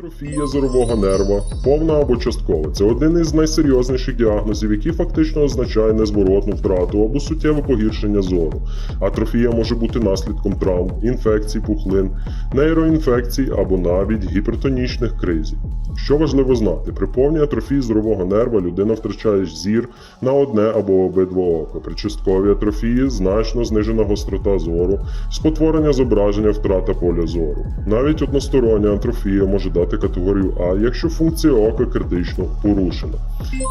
Атрофія зорового нерва, повна або часткова, це один із найсерйозніших діагнозів, який фактично означає незворотну втрату або суттєве погіршення зору. Атрофія може бути наслідком травм, інфекцій, пухлин, нейроінфекцій або навіть гіпертонічних кризів. Що важливо знати, при повній атрофії зорового нерва людина втрачає зір на одне або обидва ока. При частковій атрофії значно знижена гострота зору, спотворення зображення, втрата поля зору. Навіть одностороння атрофія може дати категорію А, якщо функція ока критично порушена.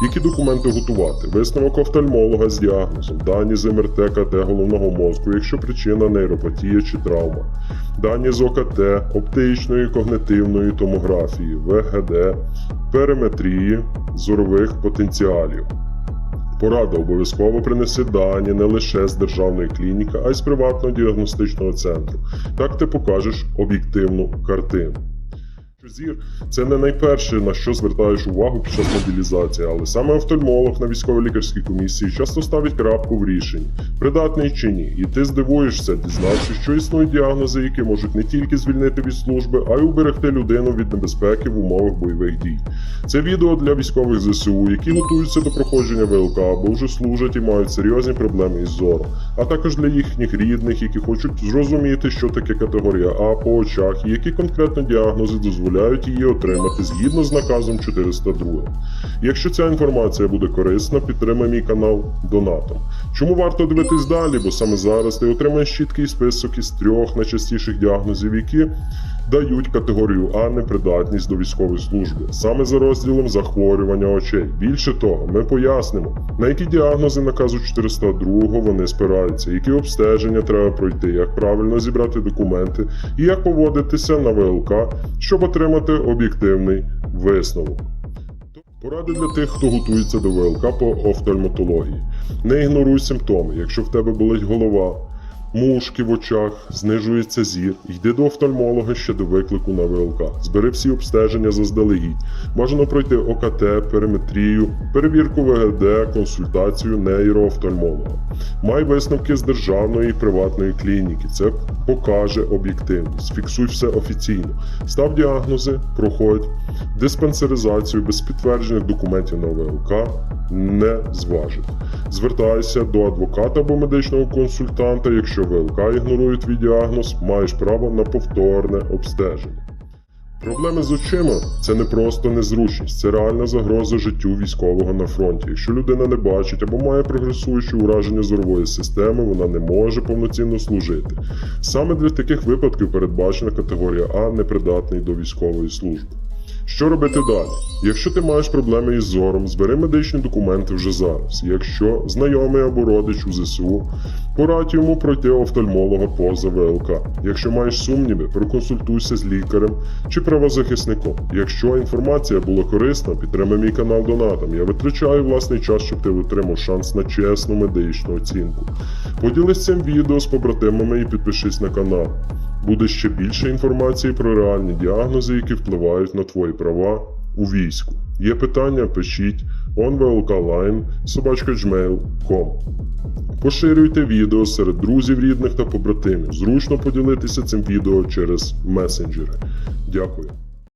Які документи готувати? Висновок офтальмолога з діагнозом, дані з МРТ КТ головного мозку, якщо причина нейропатія чи травма, дані з ОКТ, оптичної когнитивної томографії, ВГД, периметрії зорових потенціалів. Порада обов'язково принеси дані не лише з державної клініки, а й з приватного діагностичного центру. Так ти покажеш об'єктивну картину. Зір це не найперше, на що звертаєш увагу під час мобілізації, але саме офтальмолог на військово-лікарській комісії часто ставить крапку в рішенні, придатний чи ні. І ти здивуєшся, дізнавшись, що існують діагнози, які можуть не тільки звільнити від служби, а й уберегти людину від небезпеки в умовах бойових дій. Це відео для військових ЗСУ, які готуються до проходження ВЛК або вже служать і мають серйозні проблеми із зором, а також для їхніх рідних, які хочуть зрозуміти, що таке категорія А по очах і які конкретно діагнози дозволяють її отримати згідно з наказом 402. Якщо ця інформація буде корисна, підтримай мій канал донатом. Чому варто дивитись далі? Бо саме зараз ти отримаєш чіткий список із трьох найчастіших діагнозів, які дають категорію А непридатність до військової служби, саме за розділом захворювання очей. Більше того, ми пояснимо, на які діагнози наказу 402 вони спираються, які обстеження треба пройти, як правильно зібрати документи і як поводитися на ВЛК, щоб отримати об'єктивний висновок. Поради для тих, хто готується до ВЛК по офтальматології. Не ігноруй симптоми. Якщо в тебе болить голова, мушки в очах, знижується зір, йди до офтальмолога ще до виклику на ВЛК. Збери всі обстеження заздалегідь. Бажано пройти ОКТ, периметрію, перевірку ВГД, консультацію нейроофтальмолога. Май висновки з державної і приватної клініки. Це покаже об'єктивність. Фіксуй все офіційно. Став діагнози, проходь диспансеризацію без підтверджених документів на ВЛК не зважить. Звертайся до адвоката або медичного консультанта. Якщо ВЛК ігнорує твій діагноз, маєш право на повторне обстеження. Проблеми з очима це не просто незручність, це реальна загроза життю військового на фронті. Якщо людина не бачить або має прогресуюче ураження зорової системи, вона не може повноцінно служити. Саме для таких випадків передбачена категорія А непридатний до військової служби. Що робити далі? Якщо ти маєш проблеми із зором, збери медичні документи вже зараз. Якщо знайомий або родич у ЗСУ, порадь йому пройти офтальмолога поза ВЛК. Якщо маєш сумніви, проконсультуйся з лікарем чи правозахисником. Якщо інформація була корисна, підтримай мій канал донатом. Я витрачаю власний час, щоб ти отримав шанс на чесну медичну оцінку. Поділись цим відео з побратимами і підпишись на канал. Буде ще більше інформації про реальні діагнози, які впливають на твої права у війську. Є питання, пишіть onvlkline Поширюйте відео серед друзів, рідних та побратимів. Зручно поділитися цим відео через месенджери. Дякую.